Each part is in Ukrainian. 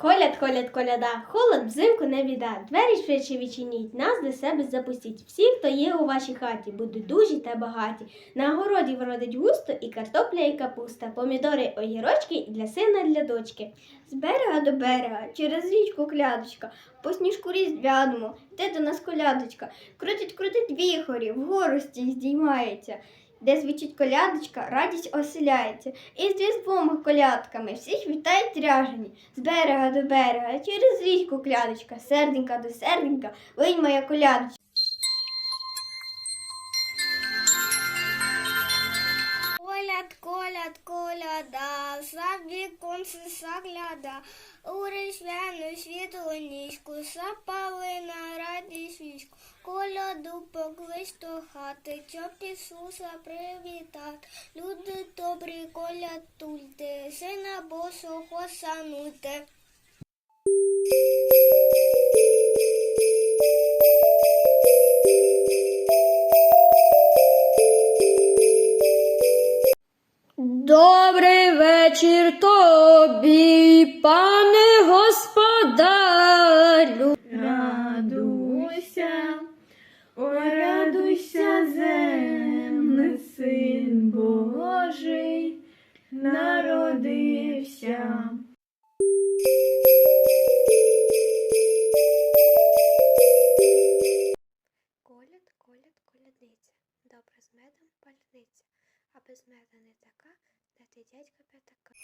Коляд, коляд, коляда, холод взимку не біда. Двері швидше відчиніть, нас до себе запустіть. Всі, хто є у вашій хаті, будуть дужі та багаті. На городі вродить густо і картопля, і капуста, помідори, огірочки і для сина, для дочки. З берега до берега, через річку клядочка, по сніжку різдвяному, йде до нас колядочка, крутить, крутить віхорі, вгору стій здіймається. Де звучить колядочка, радість оселяється. І з різдвом колядками всіх вітають ряжені. З берега до берега, через річку клядочка, серденька до серденька, винь моя колядочка. Коляд, коляд, коляда, за віконце загляда, у різдвяну світлу ніжку, запали на раді свічку, коляду поклич хати, щоб Ісуса привітати. Люди добрі, колядуйте, сина Божого сануйте. Добрий вечір тобі, пане господарю. Народився. Коляд, коляд, колядниця, добре з медом пальниця, а без меда не така, де ти дядька п'ятака.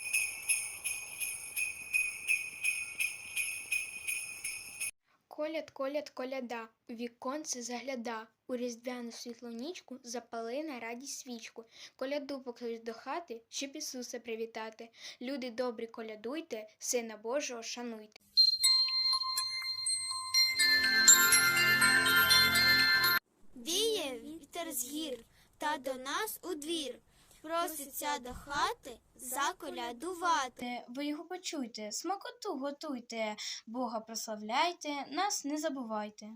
Коляд, коляд, коляда, у віконце загляда, у різдвяну світлу нічку запали на радість свічку. Коляду поклич до хати, щоб Ісуса привітати. Люди добрі, колядуйте, Сина Божого шануйте. Віє вітер з гір, та до нас у двір. Проситься до хати заколядувати. Ви його почуйте, смакоту готуйте, Бога прославляйте, нас не забувайте.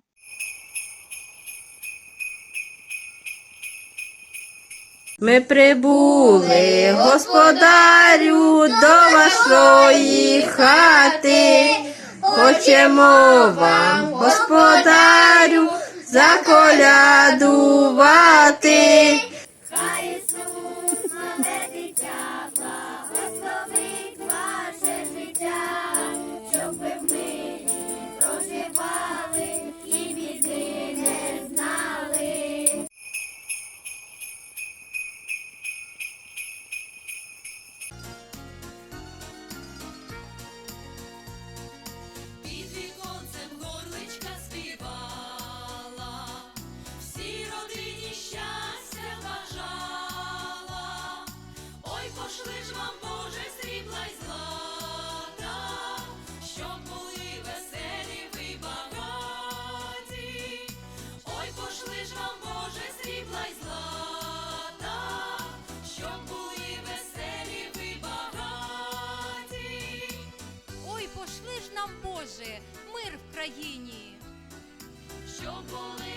Ми прибули, господарю, до вашої хати. Хочемо вам, господарю, заколядувати. Мир що були.